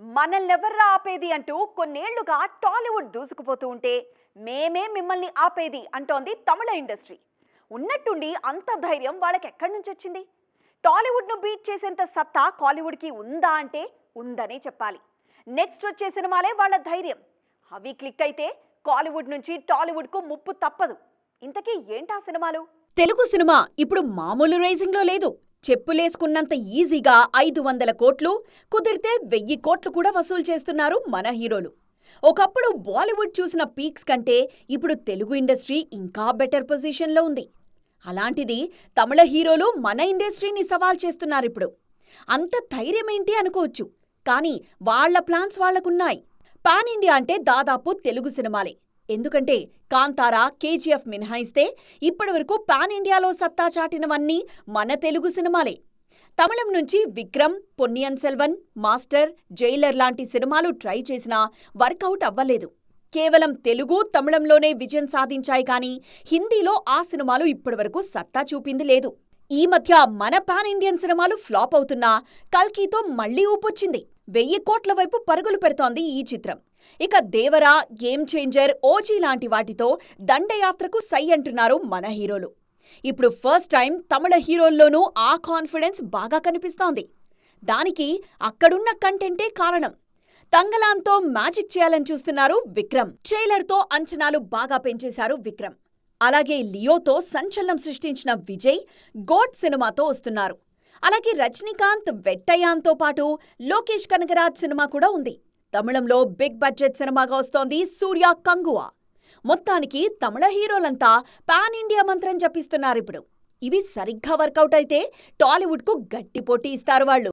మనల్నెవర్రా ఆపేది అంటూ కొన్నేళ్ళుగా టాలీవుడ్ దూసుకుపోతూ ఉంటే మేమే మిమ్మల్ని ఆపేది అంటోంది తమిళ ఇండస్ట్రీ. ఉన్నట్టుండి అంత ధైర్యం వాళ్ళకి ఎక్కడి నుంచి వచ్చింది? టాలీవుడ్ను బీట్ చేసేంత సత్తా కాలీవుడ్కి ఉందా అంటే ఉందనే చెప్పాలి. నెక్స్ట్ వచ్చే సినిమాలే వాళ్ళ ధైర్యం. అవి క్లిక్ అయితే కాలీవుడ్ నుంచి టాలీవుడ్కు ముప్పు తప్పదు. ఇంతకీ ఏంటా సినిమాలు? తెలుగు సినిమా ఇప్పుడు మామూలు రైజింగ్లో లేదు. చెప్పులేసుకున్నంత ఈజీగా ఐదు వందల కోట్లు కుదిరితే వెయ్యి కోట్లు కూడా వసూలు చేస్తున్నారు మన హీరోలు. ఒకప్పుడు బాలీవుడ్ చూసిన పీక్స్ కంటే ఇప్పుడు తెలుగు ఇండస్ట్రీ ఇంకా బెటర్ పొజిషన్లో ఉంది. అలాంటిది తమిళ హీరోలు మన ఇండస్ట్రీని సవాల్ చేస్తున్నారిప్పుడు. అంత ధైర్యమేంటి అనుకోవచ్చు కానీ వాళ్ళ ప్లాన్స్ వాళ్ళకున్నాయి పాన్ ఇండియా అంటే దాదాపు తెలుగు సినిమాలే. ఎందుకంటే కాంతారా కేజీఎఫ్ మినహాయిస్తే ఇప్పటివరకు పాన్ ఇండియాలో సత్తా చాటినవన్నీ మన తెలుగు సినిమాలే. తమిళం నుంచి విక్రమ్ పొన్నియన్ సెల్వన్ మాస్టర్ జైలర్ లాంటి సినిమాలు ట్రై చేసినా వర్కౌట్ అవ్వలేదు. కేవలం తెలుగు తమిళంలోనే విజయం సాధించాయి కానీ హిందీలో ఆ సినిమాలు ఇప్పటివరకు సత్తా చూపింది లేదు. ఈ మధ్య మన పాన్ ఇండియన్ సినిమాలు ఫ్లాప్ అవుతున్నా కల్కీతో మళ్ళీ ఊపొచ్చింది. వెయ్యి కోట్ల వైపు పరుగులు పెడుతోంది ఈ చిత్రం. ఇక దేవరా గేమ్ చేంజర్? ఓజీ లాంటి వాటితో దండయాత్రకు సై అంటున్నారు మన హీరోలు. ఇప్పుడు ఫస్ట్ టైం తమిళ హీరోల్లోనూ ఆ కాన్ఫిడెన్స్ బాగా కనిపిస్తోంది. దానికి అక్కడున్న కంటెంటే కారణం. తంగలాంతో మ్యాజిక్ చేయాలని చూస్తున్నారు విక్రమ్. ట్రైలర్తో అంచనాలు బాగా పెంచేశారు విక్రమ్. అలాగే లియోతో సంచలనం సృష్టించిన విజయ్ గోడ్ సినిమాతో వస్తున్నారు. అలాగే రజనీకాంత్ వెట్టయాన్తో పాటు లోకేష్ కనగరాజ్ సినిమా కూడా ఉంది. తమిళంలో బిగ్ బడ్జెట్ సినిమాగా వస్తోంది సూర్య కంగువా. మొత్తానికి తమిళ హీరోలంతా పాన్ ఇండియా మంత్రం జపిస్తున్నారు ఇప్పుడు. ఇవి సరిగ్గా వర్కౌట్ అయితే టాలీవుడ్కు గట్టి పోటీ ఇస్తారు వాళ్ళు.